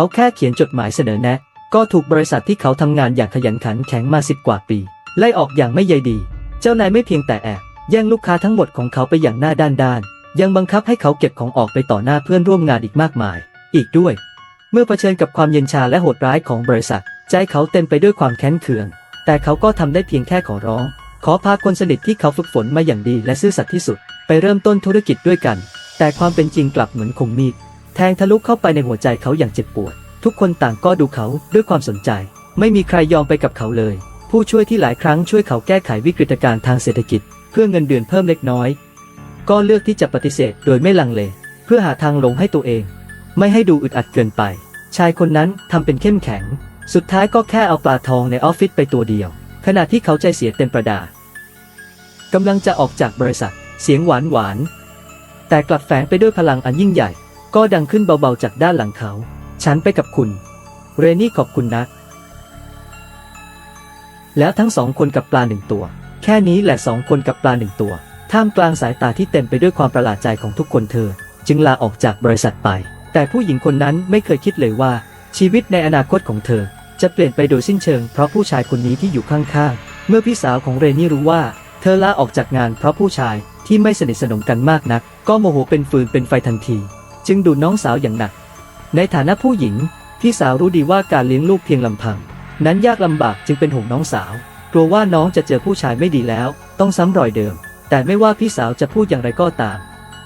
เขาแค่เขียนจดหมายเสนอแนะ ก็ถูกบริษัทที่เขาทำงานอย่างขยันขันแข็งมาสิบกว่าปี ไล่ออกอย่างไม่ใยดี เจ้านายไม่เพียงแต่แอบแย่งลูกค้าทั้งหมดของเขาไปอย่างหน้าด้านด้าน ยังบังคับให้เขาเก็บของออกไปต่อหน้าเพื่อนร่วมงานอีกมากมาย อีกด้วย เมื่อเผชิญกับความเย็นชาและโหดร้ายของบริษัท ใจเขาเต็มไปด้วยความแค้นเคือง แต่เขาก็ทำได้เพียงแค่ขอร้อง ขอพาคนสนิทที่เขาฝึกฝนมาอย่างดีและซื่อสัตย์ที่สุด ไปเริ่มต้นธุรกิจด้วยกัน แต่ความเป็นจริงกลับเหมือนคมมีด แทงทะลุเข้าไปในหัวใจเขาอย่างเจ็บปวด ทุกคนต่างก็ดูเขาด้วยความสนใจ ไม่มีใครยอมไปกับเขาเลย ผู้ช่วยที่หลายครั้งช่วยเขาแก้ไขวิกฤตการณ์ทางเศรษฐกิจ เพื่อเงินเดือนเพิ่มเล็กน้อย ก็เลือกที่จะปฏิเสธโดยไม่ลังเล เพื่อหาทางลงให้ตัวเอง ไม่ให้ดูอึดอัดเกินไป ชายคนนั้นทำเป็นเข้มแข็ง สุดท้ายก็แค่เอาปลาทองในออฟฟิศไปตัวเดียว ขณะที่เขาใจเสียเต็มประดากำลังจะออกจากบริษัท เสียงหวานหวานแต่กลับแฝงไปด้วยพลังอันยิ่งใหญ่ ก็ดังขึ้นเบาๆจากด้านหลังเขา ฉันไปกับคุณ เรนนี่ขอบคุณนะ แล้วทั้งสองคนกับปลาหนึ่งตัว แค่นี้แหละสองคนกับปลาหนึ่งตัว ท่ามกลางสายตาที่เต็มไปด้วยความประหลาดใจของทุกคนเธอ จึงลาออกจากบริษัทไป แต่ผู้หญิงคนนั้นไม่เคยคิดเลยว่า ชีวิตในอนาคตของเธอ จะเปลี่ยนไปโดยสิ้นเชิง เพราะผู้ชายคนนี้ที่อยู่ข้างๆ เมื่อพี่สาวของเรนนี่รู้ว่า เธอลาออกจากงานเพราะผู้ชายที่ไม่สนิทสนมกันมากนัก ก็โมโหเป็นฟืนเป็นไฟทันที จึงดูน้องสาวอย่างหนัก ในฐานะผู้หญิง พี่สาวรู้ดีว่าการเลี้ยงลูกเพียงลำพัง นั้นยากลำบากจึงเป็นห่วงน้องสาว กลัวว่าน้องจะเจอผู้ชายไม่ดีแล้ว ต้องซ้ำรอยเดิม แต่ไม่ว่าพี่สาวจะพูดอย่างไรก็ตาม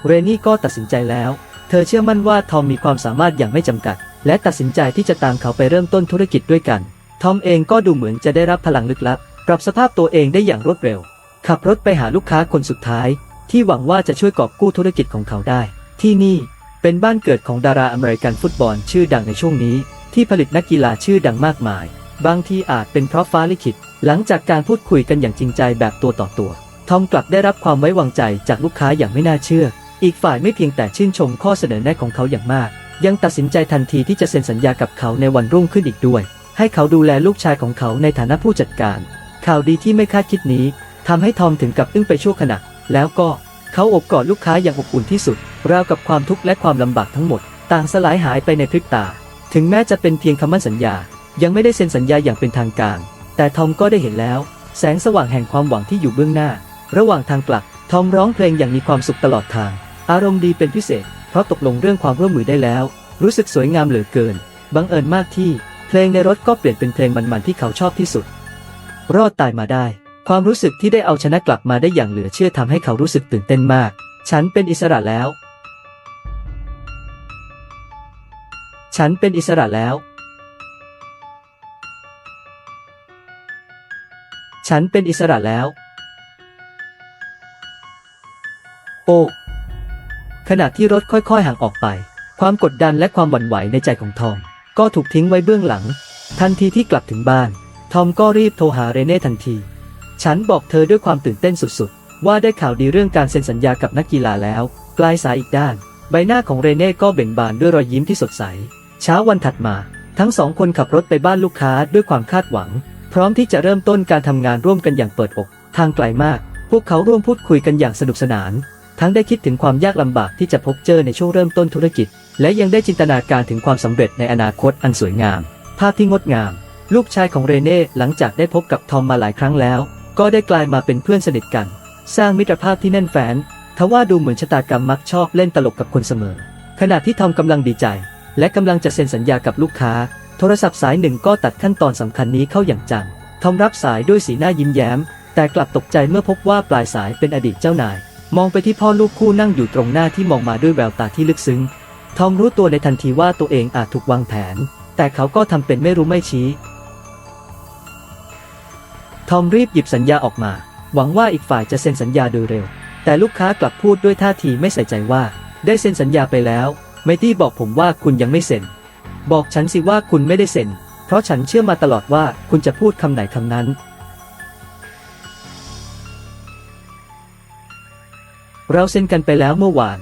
เรนนี่ก็ตัดสินใจแล้ว เธอเชื่อมั่นว่าทอมมีความสามารถอย่างไม่จำกัด และตัดสินใจที่จะตามเขาไปเริ่มต้นธุรกิจด้วยกัน ทอมเองก็ดูเหมือนจะได้รับพลังลึกลับ ปรับสภาพตัวเองได้อย่างรวดเร็ว ขับรถไปหาลูกค้าคนสุดท้าย ที่หวังว่าจะช่วยกอบกู้ธุรกิจของเขาได้ ที่นี่ เป็นบ้านเกิดของดาราอเมริกันฟุตบอลชื่อดังในช่วงนี้ ที่ผลิตนักกีฬาชื่อดังมากมาย บางทีอาจเป็นเพราะฟ้าลิขิต หลังจากการพูดคุยกันอย่างจริงใจแบบตัวต่อตัว ทอมกลับได้รับความไว้วางใจจากลูกค้าอย่างไม่น่าเชื่อ อีกฝ่ายไม่เพียงแต่ชื่นชมข้อเสนอแนะของเขาอย่างมาก ยังตัดสินใจทันทีที่จะเซ็นสัญญากับเขาในวันรุ่งขึ้นอีกด้วย ให้เขาดูแลลูกชายของเขาในฐานะผู้จัดการ ข่าวดีที่ไม่คาดคิดนี้ทำให้ทอมถึงกับอึ้งไปชั่วขณะแล้วก็ เขาอบกอดลูกค้าอย่างอบอุ่นที่สุด ราวกับความทุกข์และความลำบากทั้งหมด ต่างสลายหายไปในพริบตา ถึงแม้จะเป็นเพียงคำมั่นสัญญา ยังไม่ได้เซ็นสัญญาอย่างเป็นทางการ แต่ทอมก็ได้เห็นแล้ว แสงสว่างแห่งความหวังที่อยู่เบื้องหน้า ระหว่างทางกลับ ทอมร้องเพลงอย่างมีความสุขตลอดทาง อารมณ์ดีเป็นพิเศษ เพราะตกลงเรื่องความร่วมมือได้แล้ว รู้สึกสวยงามเหลือเกิน บังเอิญมากที่ เพลงในรถก็เปลี่ยนเป็นเพลงมันๆที่เขาชอบที่สุด รอดตายมาได้ ความรู้สึกที่ได้เอาชนะกลับมาได้อย่างเหลือเชื่อทำให้เขารู้สึกตื่นเต้นมาก ฉันเป็นอิสระแล้ว ฉันเป็นอิสระแล้ว ฉันเป็นอิสระแล้ว โอ้ขณะที่รถค่อยๆห่างออกไป ความกดดันและความหวั่นไหวในใจของทอม ก็ถูกทิ้งไว้เบื้องหลัง ทันทีที่กลับถึงบ้าน ทอมก็รีบโทรหาเรเน่ทันที ฉันบอกเธอด้วยความตื่นเต้นสุดๆ ว่าได้ข่าวดีเรื่องการเซ็นสัญญากับนักกีฬาแล้ว ปลายสายอีกด้าน ใบหน้าของเรเน่ก็เบ่งบานด้วยรอยยิ้มที่สดใส เช้าวันถัดมา ทั้งสองคนขับรถไปบ้านลูกค้าด้วยความคาดหวัง พร้อมที่จะเริ่มต้นการทำงานร่วมกันอย่างเปิดอก ทางไกลมาก พวกเขาร่วมพูดคุยกันอย่างสนุกสนาน ทั้งได้คิดถึงความยากลำบากที่จะพบเจอในช่วงเริ่มต้นธุรกิจ และยังได้จินตนาการถึงความสำเร็จในอนาคตอันสวยงาม ภาพที่งดงาม ลูกชายของเรเน่หลังจากได้พบกับทอมมาหลายครั้งแล้ว ก็ได้กลายมาเป็นเพื่อนสนิทกัน สร้างมิตรภาพที่แน่นแฟ้นทว่าดูเหมือนชะตากรรมมักชอบเล่นตลกกับคนเสมอ ขณะที่ทอมกำลังดีใจ และกำลังจะเซ็นสัญญากับลูกค้า โทรศัพท์สายหนึ่งก็ตัดขั้นตอนสำคัญนี้เข้าอย่างจังทอมรับสายด้วยสีหน้ายิ้มแย้ม แต่กลับตกใจเมื่อพบว่าปลายสายเป็นอดีตเจ้านาย มองไปที่พ่อลูกคู่นั่งอยู่ตรงหน้าที่มองมาด้วยแววตาที่ลึกซึ้ง ทอมรู้ตัวในทันทีว่าตัวเองอาจถูกวางแผน แต่เขาก็ทำเป็นไม่รู้ไม่ชี้ ทอมรีบหยิบสัญญาออกมา หวังว่าอีกฝ่ายจะเซ็นสัญญาโดยเร็ว แต่ลูกค้ากลับพูดด้วยท่าทีไม่ใส่ใจว่า ได้เซ็นสัญญาไปแล้วไมตี้บอกผมว่าคุณยังไม่เซ็น บอกฉันสิว่าคุณไม่ได้เซ็น เพราะฉันเชื่อมาตลอดว่าคุณจะพูดคำไหนคำนั้น เราเซ็นกันไปแล้วเมื่อวาน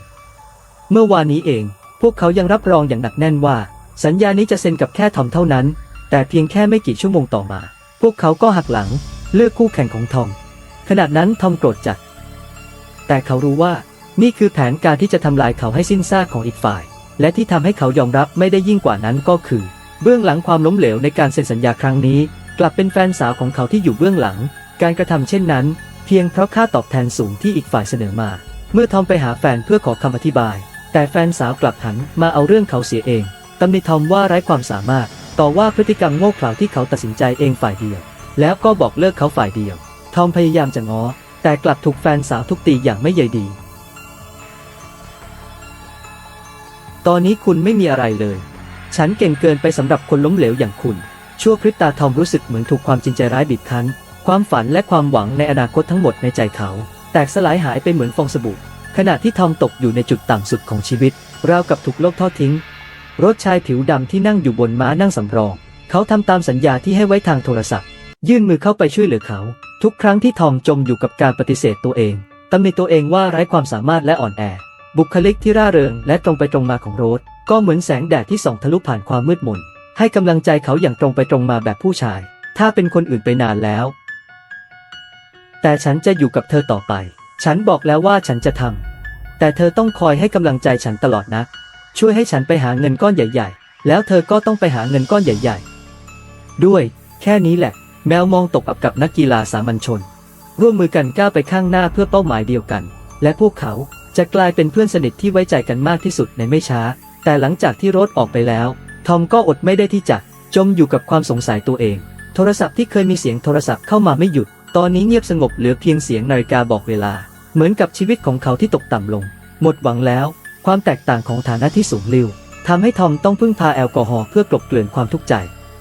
เมื่อวานนี้เอง พวกเขายังรับรองอย่างหนักแน่นว่า สัญญานี้จะเซ็นกับแค่ทอมเท่านั้น แต่เพียงแค่ไม่กี่ชั่วโมงต่อมา พวกเขาก็หักหลังเลือกคู่แข่งของทอม ขณะนั้นทอมโกรธจัด แต่เขารู้ว่านี่คือแผนการที่จะทำลายเขาให้สิ้นซากของอีกฝ่าย และที่ทำให้เขายอมรับไม่ได้ยิ่งกว่านั้นก็คือ เบื้องหลังความล้มเหลวในการเซ็นสัญญาครั้งนี้ กลับเป็นแฟนสาวของเขาที่อยู่เบื้องหลัง การกระทำเช่นนั้น เพียงเพราะค่าตอบแทนสูงที่อีกฝ่ายเสนอมา เมื่อทอมไปหาแฟนเพื่อขอคำอธิบาย แต่แฟนสาวกลับหันมาเอาเรื่องเขาเสียเองตำหนิทอมว่าไร้ความสามารถ ต่อว่าพฤติกรรมโง่เขลาที่เขาตัดสินใจเองฝ่ายเดียว แล้วก็บอกเลิกเขาฝ่ายเดียว ทอมพยายามจะง้อ แต่กลับถูกแฟนสาวทุบตีอย่างไม่ใยดี ตอนนี้คุณไม่มีอะไรเลย ฉันเก่งเกินไปสำหรับคนล้มเหลวอย่างคุณ ชั่วพริบตาทอมรู้สึกเหมือนถูกความจริงใจร้ายบีบคั้น ความฝันและความหวังในอนาคตทั้งหมดในใจเขา แตกสลายหายไปเหมือนฟองสบู่ขณะที่ทอมตกอยู่ในจุดต่ำสุดของชีวิตราวกับถูกโลกทอดทิ้ง รถชายผิวดำที่นั่งอยู่บนม้านั่งสำรอง เขาทำตามสัญญาที่ให้ไว้ทางโทรศัพท์ ยื่นมือเข้าไปช่วยเหลือเขา ทุกครั้งที่ทอมจมอยู่กับการปฏิเสธตัวเองตำหนิตัวเองว่าไร้ความสามารถและอ่อนแอ บุคลิกที่ร่าเริงและตรงไปตรงมาของโรสก็เหมือนแสงแดดที่ส่องทะลุผ่านความมืดมน ให้กำลังใจเขาอย่างตรงไปตรงมาแบบผู้ชาย ถ้าเป็นคนอื่นไปนานแล้ว แต่ฉันจะอยู่กับเธอต่อไป ฉันบอกแล้วว่าฉันจะทำแต่เธอต้องคอยให้กำลังใจฉันตลอดนะ ช่วยให้ฉันไปหาเงินก้อนใหญ่ ๆ แล้วเธอก็ต้องไปหาเงินก้อนใหญ่ ๆ ด้วย แค่นี้แหละ แมวมองตกอับกับนักกีฬาสามัญชน ร่วมมือกันก้าวไปข้างหน้าเพื่อเป้าหมายเดียวกัน และพวกเขาจะกลายเป็นเพื่อนสนิทที่ไว้ใจกันมากที่สุดในไม่ช้า แต่หลังจากที่รถออกไปแล้ว ทอมก็อดไม่ได้ที่จะจมอยู่กับความสงสัยตัวเอง โทรศัพท์ที่เคยมีเสียงโทรศัพท์เข้ามาไม่หยุด ตอนนี้เงียบสงบเหลือเพียงเสียงนาฬิกาบอกเวลา เหมือนกับชีวิตของเขาที่ตกต่ำลง หมดหวังแล้ว ความแตกต่างของฐานะที่สูงลิ่วทำให้ทอมต้องพึ่งพาแอลกอฮอล์เพื่อกลบเกลื่อนความทุกข์ใจ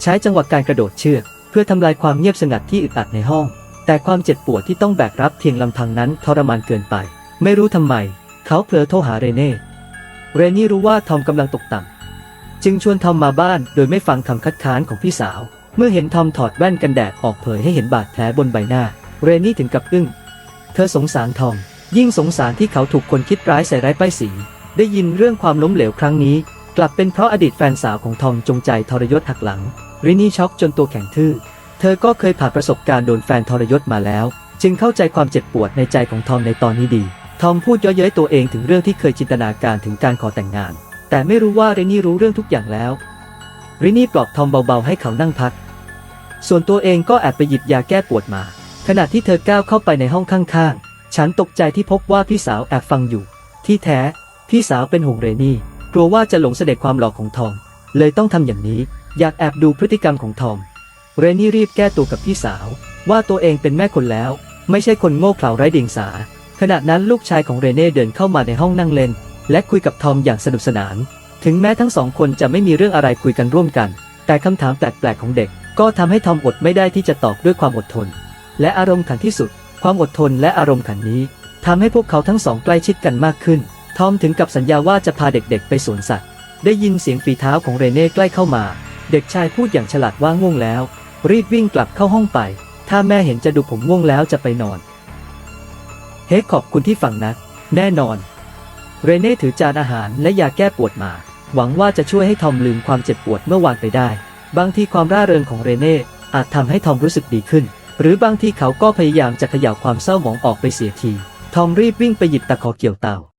ใช้จังหวะการกระโดดเชือก เพื่อทำลายความเงียบสงัดที่อึดอัดในห้อง แต่ความเจ็บปวดที่ต้องแบกรับเพียงลำพังนั้นทรมานเกินไป ไม่รู้ทำไม เขาเผลอโทรหาเรเน่เรนี่รู้ว่าทอมกำลังตกต่ำจึงชวนทอมมาบ้านโดยไม่ฟังคำคัดค้านของพี่สาว เมื่อเห็นทอมถอดแว่นกันแดดออกเผยให้เห็นบาดแผลบนใบหน้า เรนี่ถึงกับอึ้ง เธอสงสารทอม ยิ่งสงสารที่เขาถูกคนคิดร้ายใส่ร้ายป้ายสี ได้ยินเรื่องความล้มเหลวครั้งนี้ กลับเป็นเพราะอดีตแฟนสาวของทอมจงใจทรยศหักหลัง รินี่ช็อกจนตัวแข็งทื่อ เธอก็เคยผ่านประสบการณ์โดนแฟนทรยศมาแล้ว จึงเข้าใจความเจ็บปวดในใจของทอมในตอนนี้ดี ทอมพูดเย้อย้ยตัวเองถึงเรื่องที่เคยจินตนาการถึงการขอแต่งงาน แต่ไม่รู้ว่าเรนนี่รู้เรื่องทุกอย่างแล้ว รินี่ปลอบทอมเบาๆให้เขานั่งพัก ส่วนตัวเองก็แอบไปหยิบยาแก้ปวดมา ขณะที่เธอก้าวเข้าไปในห้องข้างๆ ฉันตกใจที่พบว่าพี่สาวแอบฟังอยู่ ที่แท้ พี่สาวเป็นห่วงเรนี่กลัวว่าจะหลงเสด็จความหลอกของทอม เลยต้องทำอย่างนี้ อยากแอบดูพฤติกรรมของทอม เรนี่รีบแก้ตัวกับพี่สาว ว่าตัวเองเป็นแม่คนแล้ว ไม่ใช่คนโง่เขลาไร้เดียงสา ขณะนั้นลูกชายของเรเน่เดินเข้ามาในห้องนั่งเล่น และคุยกับทอมอย่างสนุกสนาน ถึงแม้ทั้งสองคนจะไม่มีเรื่องอะไรคุยกันร่วมกัน แต่คำถามแปลกๆของเด็ก ก็ทำให้ทอมอดไม่ได้ที่จะตอบด้วยความอดทน และอารมณ์ขันที่สุด ความอดทนและอารมณ์ขันนี้ทำให้พวกเขาทั้งสองใกล้ชิดกันมากขึ้น ทอมถึงกับสัญญาว่าจะพาเด็กๆ ไปสวนสัตว์ ได้ยินเสียงฝีเท้าของเรเน่ใกล้เข้ามา เด็กชายพูดอย่างฉลาดว่าง่วงแล้ว รีบวิ่งกลับเข้าห้องไป ถ้าแม่เห็นจะดูผมง่วงแล้วจะไปนอน เฮ้ขอบคุณที่ฟังนะ แน่นอน เรเน่ถือจานอาหารและยาแก้ปวดมา หวังว่าจะช่วยให้ทอมลืมความเจ็บปวดเมื่อวานไปได้ บางทีความร่าเริงของเรเน่อาจทำให้ทอมรู้สึกดีขึ้น หรือบางทีเขาก็พยายามจะขย่าความเศร้าหมองออกไปเสียที ทอมรีบวิ่งไปหยิบตะขอเกี่ยวเต่า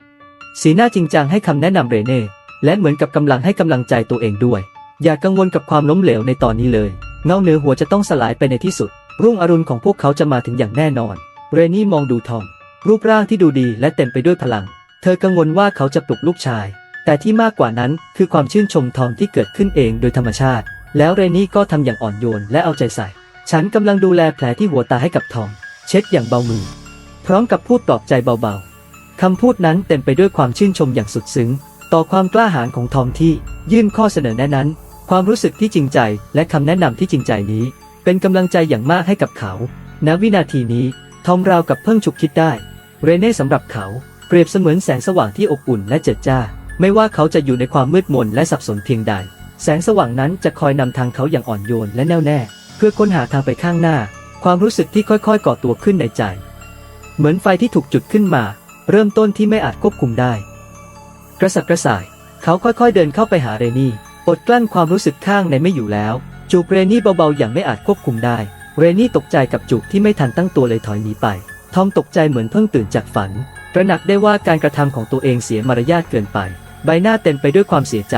สีหน้าจริงจังให้คำแนะนำเรเน่ และเหมือนกับกำลังให้กำลังใจตัวเองด้วย อย่ากังวลกับความล้มเหลวในตอนนี้เลย เงาเหนือหัวจะต้องสลายไปในที่สุด รุ่งอรุณของพวกเขาจะมาถึงอย่างแน่นอน เรนี่มองดูทอม รูปร่างที่ดูดีและเต็มไปด้วยพลัง เธอกังวลว่าเขาจะปลุกลูกชาย แต่ที่มากกว่านั้นคือความชื่นชมทอมที่เกิดขึ้นเองโดยธรรมชาติ แล้วเรนี่ก็ทำอย่างอ่อนโยนและเอาใจใส่ ฉันกำลังดูแลแผลที่หัวตาให้กับทอม เช็ดอย่างเบามือ พร้อมกับพูดปลอบใจเบาๆ คำพูดนั้นเต็มไปด้วยความชื่นชมอย่างสุดซึ้ง ต่อความกล้าหาญของทอมที่ยื่นข้อเสนอแนะนั้น ความรู้สึกที่จริงใจและคำแนะนำที่จริงใจนี้ เป็นกำลังใจอย่างมากให้กับเขา ณ วินาทีนี้ ทอมราวกับเพิ่งฉุกคิดได้ เรเน่สำหรับเขา เปรียบเสมือนแสงสว่างที่อบอุ่นและเจิดจ้า ไม่ว่าเขาจะอยู่ในความมืดมนและสับสนเพียงใด แสงสว่างนั้นจะคอยนำทางเขาอย่างอ่อนโยนและแน่วแน่ เพื่อค้นหาทางไปข้างหน้า ความรู้สึกที่ค่อยๆ ก่อตัวขึ้นในใจ เหมือนไฟที่ถูกจุดขึ้นมา เริ่มต้นที่ไม่อาจควบคุมได้ กระสับกระส่าย เขาค่อยๆเดินเข้าไปหาเรนี่อดกลั้นความรู้สึกข้างในไม่อยู่แล้ว จูบเรนี่เบาๆอย่างไม่อาจควบคุมได้ เรนี่ตกใจกับจูบที่ไม่ทันตั้งตัวเลยถอยหนีไป ทอมตกใจเหมือนเพิ่งตื่นจากฝันตระหนักได้ว่าการกระทำของตัวเองเสียมารยาทเกินไป ใบหน้าเต็มไปด้วยความเสียใจ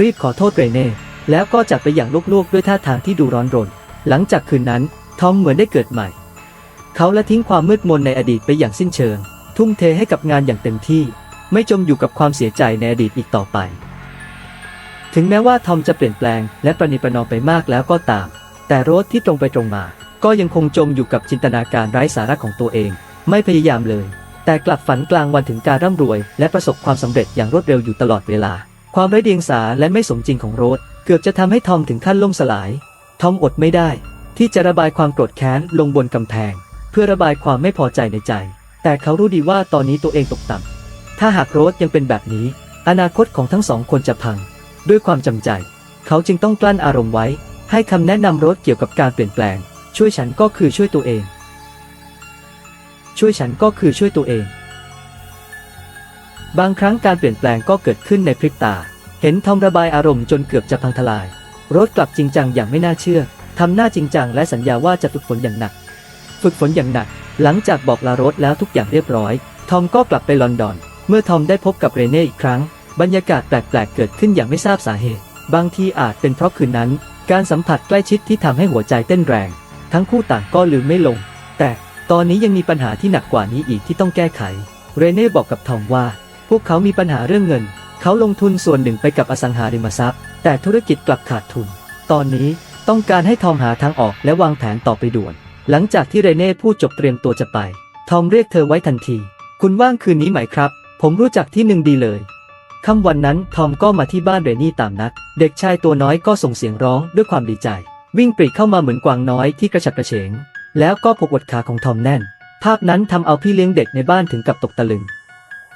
รีบขอโทษเรเน่แล้วก็จากไปอย่างลวกๆด้วยท่าทางที่ดูร้อนรน หลังจากคืนนั้นทอมเหมือนได้เกิดใหม่ เขาละทิ้งความมืดมนในอดีตไปอย่างสิ้นเชิง ทุ่มเทให้กับงานอย่างเต็มที่ ไม่จมอยู่กับความเสียใจในอดีตอีกต่อไป ถึงแม้ว่าทอมจะเปลี่ยนแปลงและประนีประนอมไปมากแล้วก็ตาม แต่โรสที่ตรงไปตรงมา ก็ยังคงจมอยู่กับจินตนาการไร้สาระของตัวเอง ไม่พยายามเลย แต่กลับฝันกลางวันถึงการร่ำรวย และประสบความสำเร็จอย่างรวดเร็วอยู่ตลอดเวลา ความไร้เดียงสาและไม่สมจริงของโรสเกือบจะทำให้ทอมถึงขั้นล่มสลาย ทอมอดไม่ได้ ที่จะระบายความโกรธแค้นลงบนกำแพง เพื่อระบายความไม่พอใจในใจ แต่เขารู้ดีว่าตอนนี้ตัวเองตกต่ำถ้าหากโรสยังเป็นแบบนี้ อนาคตของทั้งสองคนจะพัง ด้วยความจำใจ เขาจึงต้องกลั้นอารมณ์ไว้ ให้คำแนะนำโรสเกี่ยวกับการเปลี่ยนแปลง ช่วยฉันก็คือช่วยตัวเอง ช่วยฉันก็คือช่วยตัวเอง บางครั้งการเปลี่ยนแปลงก็เกิดขึ้นในพริบตา เห็นทอมระบายอารมณ์จนเกือบจะพังทลาย โรสกลับจริงจังอย่างไม่น่าเชื่อทำหน้าจริงจังและสัญญาว่าจะฝึกฝนอย่างหนัก ฝึกฝนอย่างหนัก หลังจากบอกลาโรสแล้วทุกอย่างเรียบร้อย ทอมก็กลับไปลอนดอน เมื่อทอมได้พบกับเรเน่อีกครั้ง บรรยากาศแปลกๆเกิดขึ้นอย่างไม่ทราบสาเหตุ บางทีอาจเป็นเพราะคืนนั้น การสัมผัสใกล้ชิดที่ทำให้หัวใจเต้นแรง ทั้งคู่ต่างก็ลืมไม่ลง แต่ตอนนี้ยังมีปัญหาที่หนักกว่านี้อีกที่ต้องแก้ไข เรเน่บอกกับทอมว่า พวกเขามีปัญหาเรื่องเงิน เขาลงทุนส่วนหนึ่งไปกับอสังหาริมทรัพย์ แต่ธุรกิจกลับขาดทุน ตอนนี้ต้องการให้ทอมหาทางออกและวางแผนต่อไปด่วน หลังจากที่เรเน่พูดจบเตรียมตัวจะไป ทอมเรียกเธอไว้ทันที คุณว่างคืนนี้ไหมครับ ผมรู้จักที่หนึ่งดีเลยค่ำวันนั้นทอมก็มาที่บ้านเรนี่ตามนัด เด็กชายตัวน้อยก็ส่งเสียงร้องด้วยความดีใจ วิ่งปรีเข้ามาเหมือนกวางน้อยที่กระฉับกระเฉง แล้วก็พกอดขาของทอมแน่น ภาพนั้นทำเอาพี่เลี้ยงเด็กในบ้านถึงกับตกตะลึง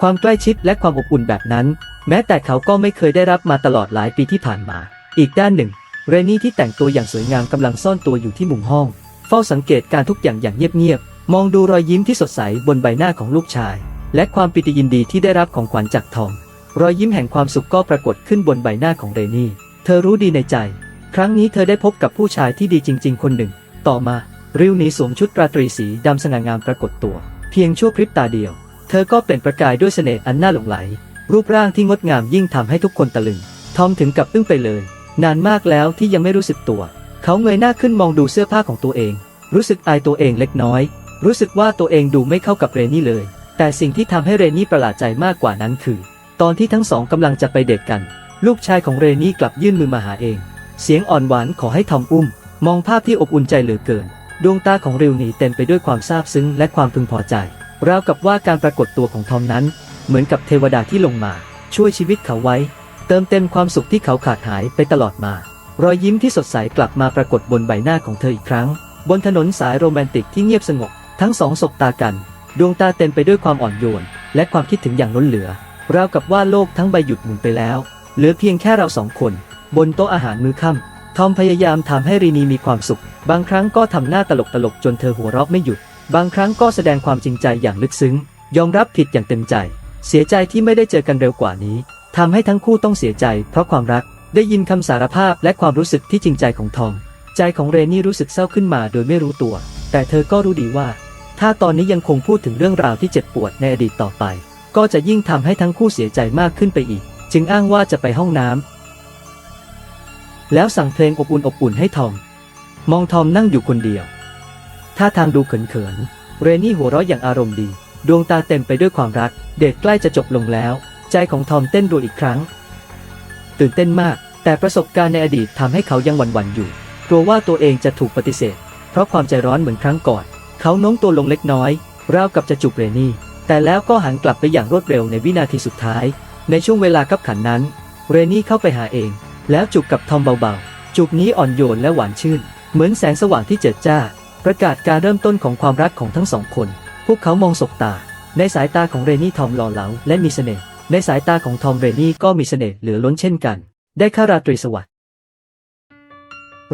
ความใกล้ชิดและความอบอุ่นแบบนั้น แม้แต่เขาก็ไม่เคยได้รับมาตลอดหลายปีที่ผ่านมา อีกด้านหนึ่ง เรนี่ที่แต่งตัวอย่างสวยงามกำลังซ่อนตัวอยู่ที่มุมห้อง เฝ้าสังเกตการทุกอย่างอย่างเงียบๆ มองดูรอยยิ้มที่สดใสบนใบหน้าของลูกชาย และความปิติยินดีที่ได้รับของขวัญจากทอม รอยยิ้มแห่งความสุขก็ปรากฏขึ้นบนใบหน้าของเรนี่ เธอรู้ดีในใจ ครั้งนี้เธอได้พบกับผู้ชายที่ดีจริง ๆ คนหนึ่ง ต่อมา ริวนีสวมชุดราตรีสีดำสง่างามปรากฏตัว เพียงชั่วพริบตาเดียว เธอก็เปล่งประกายด้วยเสน่ห์อันน่าหลงไหล รูปร่างที่งดงามยิ่งทำให้ทุกคนตะลึง ทอมถึงกับอึ้งไปเลย นานมากแล้วที่ยังไม่รู้สึกตัว เขาเงยหน้าขึ้นมองดูเสื้อผ้าของตัวเอง รู้สึกอายตัวเองเล็กน้อย รู้สึกว่าตัวเองดูไม่เข้ากับเรนนี่เลย แต่สิ่งที่ทำให้เรนนี่ประหลาดใจมากกว่านั้นคือ ตอนที่ทั้งสองกำลังจะไปเดทกัน ลูกชายของเรนี่กลับยื่นมือมาหาเอง เสียงอ่อนหวานขอให้ทอมอุ้ม มองภาพที่อบอุ่นใจเหลือเกิน ดวงตาของริวนีเต็มไปด้วยความซาบซึ้งและความพึงพอใจราวกับว่าการปรากฏตัวของทอมนั้น เหมือนกับเทวดาที่ลงมา ช่วยชีวิตเขาไว้ เติมเต็มความสุขที่เขาขาดหายไปตลอดมา รอยยิ้มที่สดใสกลับมาปรากฏบนใบหน้าของเธออีกครั้ง บนถนนสายโรแมนติกที่เงียบสงบ ทั้งสองสบตากัน ดวงตาเต็มไปด้วยความอ่อนโยน และความคิดถึงอย่างล้นเหลือ ราวกับว่าโลกทั้งใบหยุดหมุนไปแล้ว เหลือเพียงแค่เราสองคน บนโต๊ะอาหารมื้อค่ำทอมพยายามทำให้รีนีมีความสุข บางครั้งก็ทำหน้าตลกตลกจนเธอหัวเราะไม่หยุด บางครั้งก็แสดงความจริงใจอย่างลึกซึ้ง ยอมรับผิดอย่างเต็มใจ เสียใจที่ไม่ได้เจอกันเร็วกว่านี้ทำให้ทั้งคู่ต้องเสียใจ เพราะความรัก ได้ยินคำสารภาพและความรู้สึกที่จริงใจของทอมใจของเรนนี่รู้สึกเศร้าขึ้นมาโดยไม่รู้ตัว แต่เธอก็รู้ดีว่า ถ้าตอนนี้ยังคงพูดถึงเรื่องราวที่เจ็บปวดในอดีตต่อไป ก็จะยิ่งทำให้ทั้งคู่เสียใจมากขึ้นไปอีก จึงอ้างว่าจะไปห้องน้ำแล้วสั่งเพลงอบอุ่นอบอุ่นให้ทอม มองทอมนั่งอยู่คนเดียวท่าทางดูเขินๆเรนี่หัวเราะอย่างอารมณ์ดี ดวงตาเต็มไปด้วยความรัก เดทใกล้จะจบลงแล้ว ใจของทอมเต้นรัวอีกครั้ง ตื่นเต้นมาก แต่ประสบการณ์ในอดีตทำให้เขายังหวั่นๆอยู่ กลัวว่าตัวเองจะถูกปฏิเสธ เพราะความใจร้อนเหมือนครั้งก่อน เขาโน้มตัวลงเล็กน้อย ราวกับจะจูบเรนี่ แต่แล้วก็หันกลับไปอย่างรวดเร็วในวินาทีสุดท้าย ในช่วงเวลาขับขันนั้น เรนี่เข้าไปหาเอง แล้วจูบกับทอมเบาๆ จูบนี้อ่อนโยนและหวานชื่น เหมือนแสงสว่างที่เจิดจ้า ประกาศการเริ่มต้นของความรักของทั้งสองคน พวกเขามองสบตา ในสายตาของเรนี่ทอมหล่อเหลาและมีเสน่ห์ ในสายตาของทอมเรนี่ก็มีเสน่ห์เหลือล้นเช่นกัน ได้ค่าราตรีสวัสดิ์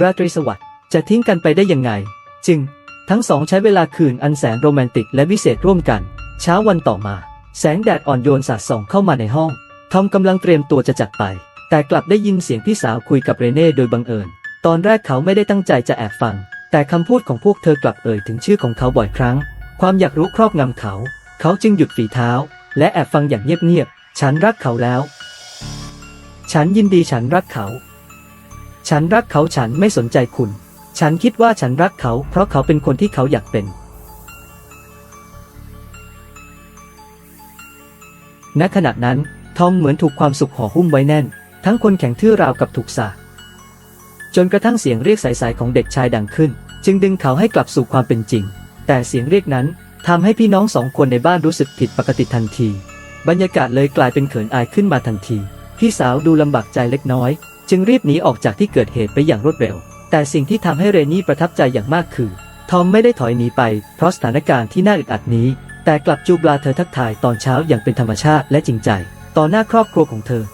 ราตรีสวัสดิ์จะทิ้งกันไปได้ยังไง จึง ทั้งสองใช้เวลาคืนอันแสนโรแมนติกและวิเศษร่วมกัน เช้าวันต่อมา แสงแดดอ่อนโยนสาดส่องเข้ามาในห้อง ทอมกำลังเตรียมตัวจะจากไป แต่กลับได้ยินเสียงพี่สาวคุยกับเรเน่โดยบังเอิญ ตอนแรกเขาไม่ได้ตั้งใจจะแอบฟัง แต่คำพูดของพวกเธอกลับเอ่ยถึงชื่อของเขาบ่อยครั้ง ความอยากรู้ครอบงำเขา เขาจึงหยุดฝีเท้า และแอบฟังอย่างเงียบ ฉันรักเขาแล้ว ฉันยินดีฉันรักเขา ฉันรักเขาฉันไม่สนใจคุณ ฉันคิดว่าฉันรักเขา เพราะเขาเป็นคนที่เขาอยากเป็น ณขณะนั้น ทอมเหมือนถูกความสุขห่อหุ้มไว้แน่น ทั้งคนแข็งทื่อราวกับถูกสาจนกระทั่งเสียงเรียกใสๆของเด็กชายดังขึ้น จึงดึงเขาให้กลับสู่ความเป็นจริง แต่เสียงเรียกนั้นทำให้พี่น้องสองคนในบ้านรู้สึกผิดปกติทันที บรรยากาศเลยกลายเป็นเขินอายขึ้นมาทันที พี่สาวดูลำบากใจเล็กน้อย จึงรีบหนีออกจากที่เกิดเหตุไปอย่างรวดเร็ว แต่สิ่งที่ทำให้เรนนี่ประทับใจอย่างมากคือ ทอมไม่ได้ถอยหนีไปเพราะสถานการณ์ที่น่าอึดอัดนี้ แต่กลับจูบลาเธอทักทายตอนเช้าอย่างเป็นธรรมชาติและจริงใจ ต่อหน้าครอบครัวของเธอ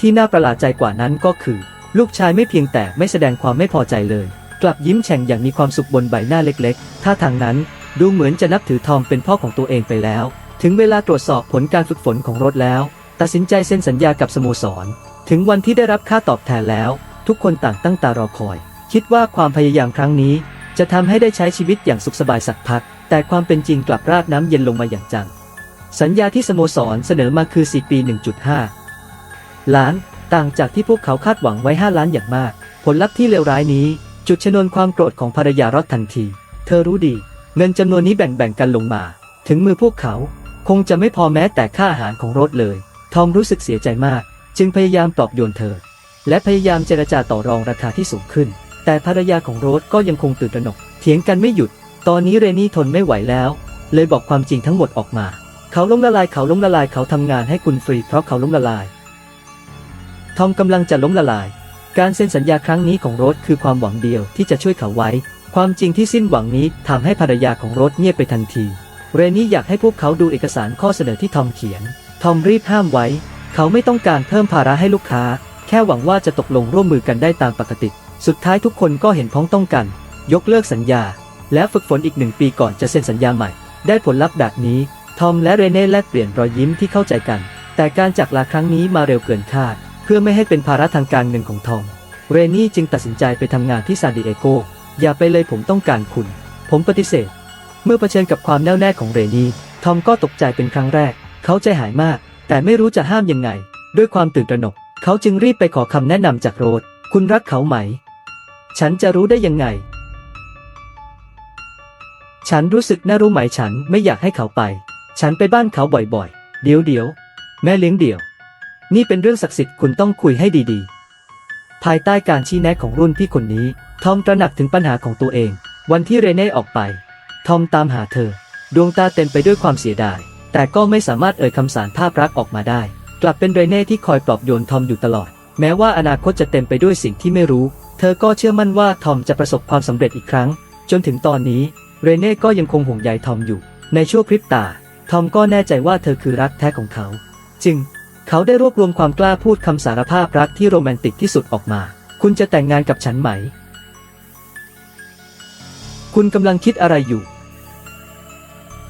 ที่น่าประหลาดใจกว่านั้นก็คือ ลูกชายไม่เพียงแต่ไม่แสดงความไม่พอใจเลย กลับยิ้มแฉ่งอย่างมีความสุขบนใบหน้าเล็ก ๆ ท่าทางนั้นดูเหมือนจะนับถือทอมเป็นพ่อของตัวเองไปแล้ว ถึงเวลาตรวจสอบผลการฝึกฝนของรถแล้ว ตัดสินใจเซ็นสัญญากับสโมสร ถึงวันที่ได้รับค่าตอบแทนแล้ว ทุกคนต่างตั้งตารอคอย คิดว่าความพยายามครั้งนี้ จะทำให้ได้ใช้ชีวิตอย่างสุขสบายสักพัก แต่ความเป็นจริงกลับราดน้ำเย็นลงมาอย่างจัง สัญญาที่สโมสรเสนอมาคือ 4 ปี 1.5 ล้าน ต่างจากที่พวกเขาคาดหวังไว้ 5 ล้านอย่างมาก ผลลัพธ์ที่เลวร้ายนี้ จุดชนวนความโกรธของภรรยารอดทันที เธอรู้ดี เงินจำนวนนี้แบ่งๆกันลงมา ถึงมือพวกเขา คงจะไม่พอแม้แต่ค่าอาหารของรถเลย ทอมรู้สึกเสียใจมาก จึงพยายามปลอบโยนเธอ และพยายามเจรจาต่อรองราคาที่สูงขึ้น แต่ภรรยาของโรสก็ยังคงตื่นตระหนก เถียงกันไม่หยุด ตอนนี้เรนนี่ทนไม่ไหวแล้ว เลยบอกความจริงทั้งหมดออกมา เขาล้มละลายเขาล้มละลายเขาทำงานให้คุณฟรีเพราะเขาล้มละลาย ทอมกำลังจะล้มละลาย การเซ็นสัญญาครั้งนี้ของโรสคือความหวังเดียวที่จะช่วยเขาไว้ ความจริงที่สิ้นหวังนี้ทำให้ภรรยาของโรสเงียบไปทันที เรนนี่อยากให้พวกเขาดูเอกสารข้อเสนอที่ทอมเขียน ทอมรีบห้ามไว้ เขาไม่ต้องการเพิ่มภาระให้ลูกค้า แค่หวังว่าจะตกลงร่วมมือกันได้ตามปกติ สุดท้ายทุกคนก็เห็นพ้องต้องกัน ยกเลิกสัญญา และฝึกฝนอีกหนึ่งปีก่อนจะเซ็นสัญญาใหม่ ได้ผลลัพธ์แบบนี้ ทอมและเรเน่แลกเปลี่ยนรอยยิ้มที่เข้าใจกัน แต่การจากลาครั้งนี้มาเร็วเกินคาด เพื่อไม่ให้เป็นภาระทางการเงินของทอม เรนนี่จึงตัดสินใจไปทำงานที่ซานดิเอโก อย่าไปเลยผมต้องการคุณ ผมปฏิเสธ เมื่อเผชิญกับความแน่วแน่ของเรนี่ทอมก็ตกใจเป็นครั้งแรก เขาใจหายมาก แต่ไม่รู้จะห้ามยังไง ด้วยความตื่นตระหนก เขาจึงรีบไปขอคำแนะนำจากโรสคุณรักเขาไหม ฉันจะรู้ได้ยังไง ฉันรู้สึกน่ารู้ไหมฉันไม่อยากให้เขาไป ฉันไปบ้านเขาบ่อยๆ เดี๋ยวเดี๋ยวแม่เลี้ยงเดี่ยว นี่เป็นเรื่องศักดิ์สิทธิ์คุณต้องคุยให้ดีๆ ภายใต้การชี้แนะของรุ่นพี่คนนี้ ทอมตระหนักถึงปัญหาของตัวเอง วันที่เรเน่ออกไป ทอมตามหาเธอ ดวงตาเต็มไปด้วยความเสียดาย แต่ก็ไม่สามารถเอ่ยคำสารภาพรักออกมาได้ กลับเป็นเรเน่ที่คอยปลอบโยนทอมอยู่ตลอด แม้ว่าอนาคตจะเต็มไปด้วยสิ่งที่ไม่รู้ เธอก็เชื่อมั่นว่าทอมจะประสบความสำเร็จอีกครั้ง จนถึงตอนนี้เรเน่ก็ยังคงห่วงใยทอมอยู่ ในชั่วพริบตา ทอมก็แน่ใจว่าเธอคือรักแท้ของเขา จึง เขาได้รวบรวมความกล้าพูดคำสารภาพรักที่โรแมนติกที่สุดออกมา คุณจะแต่งงานกับฉันไหม คุณกำลังคิดอะไรอยู่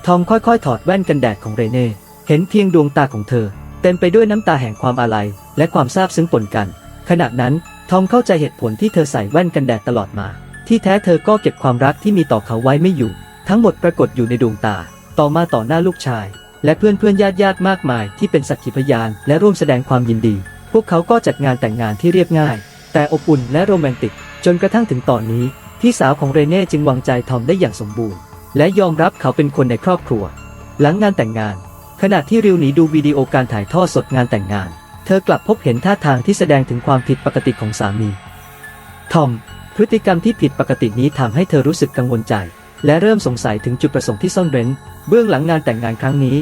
ทอมค่อยๆ ถอดแว่นกันแดดของเรเน่ เห็นเพียงดวงตาของเธอ เต็มไปด้วยน้ำตาแห่งความอาลัย และความซาบซึ้งปนกัน ขณะนั้นทอมเข้าใจเหตุผลที่เธอใส่แว่นกันแดดตลอดมา ที่แท้เธอก็เก็บความรักที่มีต่อเขาไว้ไม่อยู่ ทั้งหมดปรากฏอยู่ในดวงตา ต่อมาต่อหน้าลูกชาย และเพื่อนเพื่อนญาติญาติๆมากมายที่เป็นสักขีพยานและร่วมแสดงความยินดี พวกเขาก็จัดงานแต่งงานที่เรียบง่าย แต่อบอุ่นและโรแมนติก จนกระทั่งถึงตอนนี้พี่สาวของเรเน่จึงวางใจทอมได้อย่างสมบูรณ์ และยอมรับเขาเป็นคนในครอบครัว หลังงานแต่งงาน ขณะที่ริวหนีดูวิดีโอการถ่ายทอดสดงานแต่งงาน เธอกลับพบเห็นท่าทางที่แสดงถึงความผิดปกติของสามี ทอม พฤติกรรมที่ผิดปกตินี้ทำให้เธอรู้สึกกังวลใจ และเริ่มสงสัยถึงจุดประสงค์ที่ซ่อนเร้น เบื้องหลังงานแต่งงานครั้งนี้